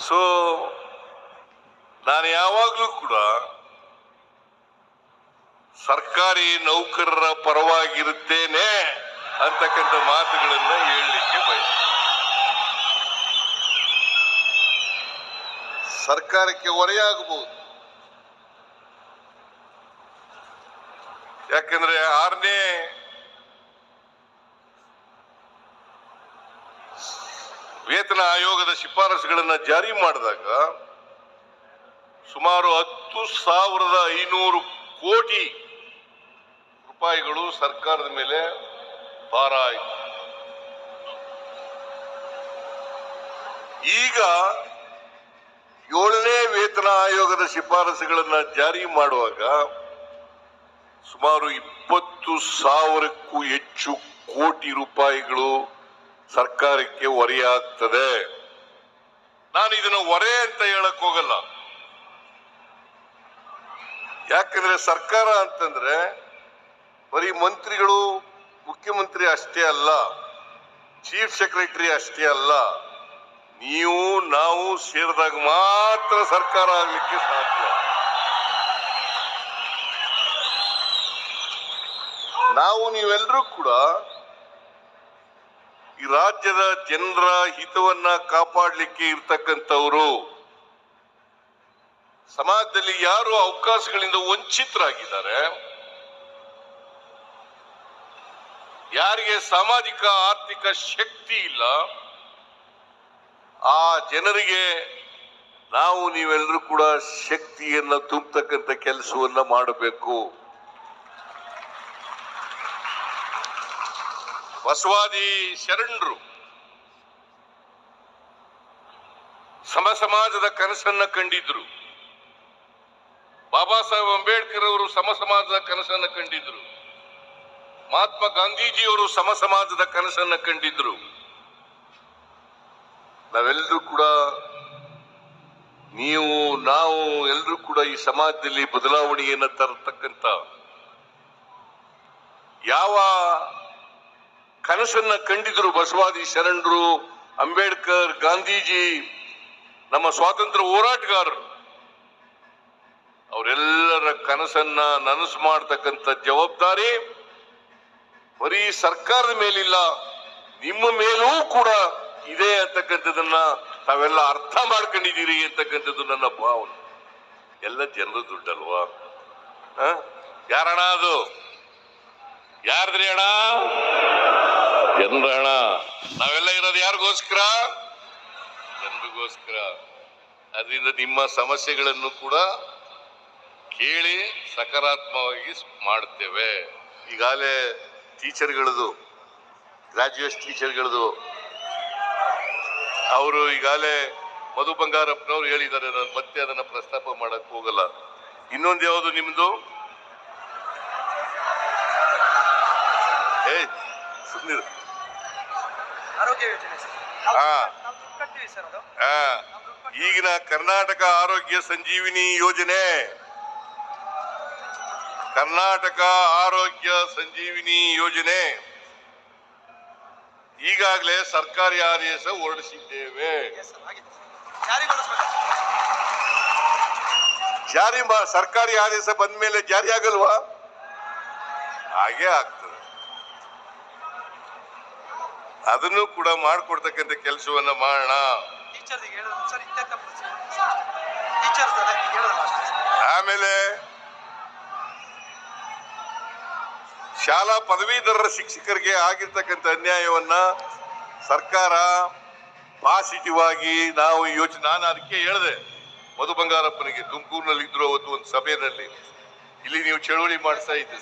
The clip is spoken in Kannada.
ಸೊ ನಾನು ಯಾವಾಗಲೂ ಕೂಡ ಸರ್ಕಾರಿ ನೌಕರರ ಪರವಾಗಿರುತ್ತೇನೆ ಅಂತಕ್ಕಂಥ ಮಾತುಗಳನ್ನ ಹೇಳಲಿಕ್ಕೆ ಬಯಸ ಸರ್ಕಾರಕ್ಕೆ ಹೊರೆಯಾಗಬಹುದು. ಯಾಕಂದ್ರೆ ಆರನೇ ವೇತನ ಆಯೋಗದ ಶಿಫಾರಸುಗಳನ್ನು ಜಾರಿ ಮಾಡಿದಾಗ ಸುಮಾರು ಹತ್ತು ಸಾವಿರದ ಐನೂರು ಕೋಟಿ ರೂಪಾಯಿಗಳು ಸರ್ಕಾರದ ಮೇಲೆ ಭಾರ ಆಯಿತು. ಈಗ ಏಳನೇ ವೇತನ ಆಯೋಗದ ಶಿಫಾರಸುಗಳನ್ನು ಜಾರಿ ಮಾಡುವಾಗ ಸುಮಾರು ಇಪ್ಪತ್ತು ಸಾವಿರಕ್ಕೂ ಹೆಚ್ಚು ಕೋಟಿ ರೂಪಾಯಿಗಳು ಸರ್ಕಾರಕ್ಕೆ ಹೊರೆಯಾಗ್ತದೆ ನಾನು ಇದನ್ನು ಹೊರೆ ಅಂತ ಹೇಳಕ್ ಹೋಗಲ್ಲ. ಯಾಕಂದ್ರೆ ಸರ್ಕಾರ ಅಂತಂದ್ರೆ ಬರೀ ಮಂತ್ರಿಗಳು ಮುಖ್ಯಮಂತ್ರಿ ಅಷ್ಟೇ ಅಲ್ಲ, ಚೀಫ್ ಸೆಕ್ರೆಟರಿ ಅಷ್ಟೇ ಅಲ್ಲ, ನೀವು, ನಾವು ಸೇರಿದಾಗ ಮಾತ್ರ ಸರ್ಕಾರ ಆಗ್ಲಿಕ್ಕೆ ಸಾಧ್ಯ. ನಾವು ನೀವೆಲ್ಲರೂ ಕೂಡ ಈ ರಾಜ್ಯದ ಜನರ ಹಿತವನ್ನ ಕಾಪಾಡಲಿಕ್ಕೆ ಇರ್ತಕ್ಕಂಥವರು ಸಮಾಜದಲ್ಲಿ ಯಾರು ಅವಕಾಶಗಳಿಂದ ವಂಚಿತರಾಗಿದ್ದಾರೆ, ಯಾರಿಗೆ ಸಾಮಾಜಿಕ, ಆರ್ಥಿಕ ಶಕ್ತಿ ಇಲ್ಲ, ಆ ಜನರಿಗೆ ನಾವು ನೀವೆಲ್ಲರೂ ಕೂಡ ಶಕ್ತಿಯನ್ನ ತುಂಬತಕ್ಕಂಥ ಕೆಲಸವನ್ನ ಮಾಡಬೇಕು. ಬಸವಾದಿ ಶರಣರು ಸಮ ಸಮಾಜದ ಕನಸನ್ನ ಕಂಡಿದ್ರು. ಬಾಬಾ ಸಾಹೇಬ್ ಅಂಬೇಡ್ಕರ್ ಅವರು ಸಮ ಸಮಾಜದ ಕನಸನ್ನ ಕಂಡಿದ್ರು. ಮಹಾತ್ಮ ಗಾಂಧೀಜಿಯವರು ಸಮ ಸಮಾಜದ ಕನಸನ್ನ ಕಂಡಿದ್ರು. ನಾವೆಲ್ಲರೂ ಕೂಡ ನೀವು, ನಾವು ಎಲ್ಲರೂ ಕೂಡ ಈ ಸಮಾಜದಲ್ಲಿ ಬದಲಾವಣೆಯನ್ನ ತರತಕ್ಕಂತ ಯಾವ ಕನಸನ್ನ ಕಂಡಿದ್ರು ಬಸವಾದಿ ಶರಣರು, ಅಂಬೇಡ್ಕರ್, ಗಾಂಧೀಜಿ, ನಮ್ಮ ಸ್ವಾತಂತ್ರ್ಯ ಹೋರಾಟಗಾರರು. ಅವರೆಲ್ಲರ ಕನಸನ್ನ ನನಸು ಮಾಡತಕ್ಕಂಥ ಜವಾಬ್ದಾರಿ ಬರೀ ಸರ್ಕಾರದ ಮೇಲಿಲ್ಲ, ನಿಮ್ಮ ಮೇಲೂ ಕೂಡ ಇದೆ ಅಂತಕ್ಕಂಥದ್ದನ್ನ ತಾವೆಲ್ಲ ಅರ್ಥ ಮಾಡ್ಕೊಂಡಿದ್ದೀರಿ ಅಂತಕ್ಕಂಥದ್ದು ನನ್ನ ಭಾವನೆ. ಎಲ್ಲ ಜನರ ದುಡ್ಡಲ್ವಾ? ಯಾರಣ ಅದು? ಯಾರದ್ರಿ ಅಣ್ಣ? ಹಣ ನಾವೆಲ್ಲ ಇರೋದು ಯಾರಿಗೋಸ್ಕರ? ಜನರಿಗೋಸ್ಕರ. ಅದರಿಂದ ನಿಮ್ಮ ಸಮಸ್ಯೆಗಳನ್ನು ಕೂಡ ಕೇಳಿ ಸಕಾರಾತ್ಮಕವಾಗಿ ಮಾಡ್ತೇವೆ ಈಗಾಗಲೇ ಟೀಚರ್ಗಳದು ಗ್ರಾಜ್ಯುಯೇಟ್ ಟೀಚರ್ಗಳದು, ಅವರು ಈಗಾಗಲೇ ಮಧು ಬಂಗಾರಪ್ಪನವ್ರು ಹೇಳಿದ್ದಾರೆ, ನಾನು ಮತ್ತೆ ಅದನ್ನು ಪ್ರಸ್ತಾಪ ಮಾಡಕ್ಕೆ ಹೋಗಲ್ಲ. ಇನ್ನೊಂದು ಯಾವುದು ನಿಮ್ಮದು ಏ ಸುಮ್ಮನೆ ಆರೋಗ್ಯ ಯೋಜನೆ ಸರ್. ಹಾ. ನಾವು ದುಡ್ಡು ಕಟ್ತೀವಿ ಸರ್ ಅದು. ಆ, ಈಗಿನ ಕರ್ನಾಟಕ ಆರೋಗ್ಯ ಸಂಜೀವಿನಿ ಯೋಜನೆ. ಕರ್ನಾಟಕ ಆರೋಗ್ಯ ಸಂಜೀವಿನಿ ಯೋಜನೆ. ಈಗಾಗಲೇ ಸರ್ಕಾರಿ ಆದೇಶ ಹೊರಡಿಸಿದ್ದೇವೆ. ಎಸ್ ಆಗಿದೆ ಜಾರಿಗೊಳಿಸ್ಬೇಕು ಜಾರಿ ಮಾ- ಸರ್ಕಾರಿ ಆದೇಶ ಬಂದ ಮೇಲೆ ಜಾರಿ ಆಗಲ್ವಾ? ಹಾಗೆ ಆಗ್ತದೆ. ಅದನ್ನು ಕೂಡ ಮಾಡ್ಕೊಡ್ತಕ್ಕಂಥ ಕೆಲಸವನ್ನ ಮಾಡೋಣ. ಆಮೇಲೆ ಶಾಲಾ ಪದವೀಧರರ ಶಿಕ್ಷಕರಿಗೆ ಆಗಿರ್ತಕ್ಕಂಥ ಅನ್ಯಾಯವನ್ನ ಸರ್ಕಾರ ಪಾಸಿಟಿವ್ ಆಗಿ ನಾವು ಯೋಚನೆ ನಾನು ಅದಕ್ಕೆ ಹೇಳಿದೆ ಮಧು ಬಂಗಾರಪ್ಪನಿಗೆ ತುಮಕೂರಿನಲ್ಲಿ ಇದ್ರು ಅವತ್ತು ಒಂದು ಸಭೆಯಲ್ಲಿ. ಇಲ್ಲಿ ನೀವು ಚಳುವಳಿ ಮಾಡಿಸ್ತಾ ಇದ್ದೆ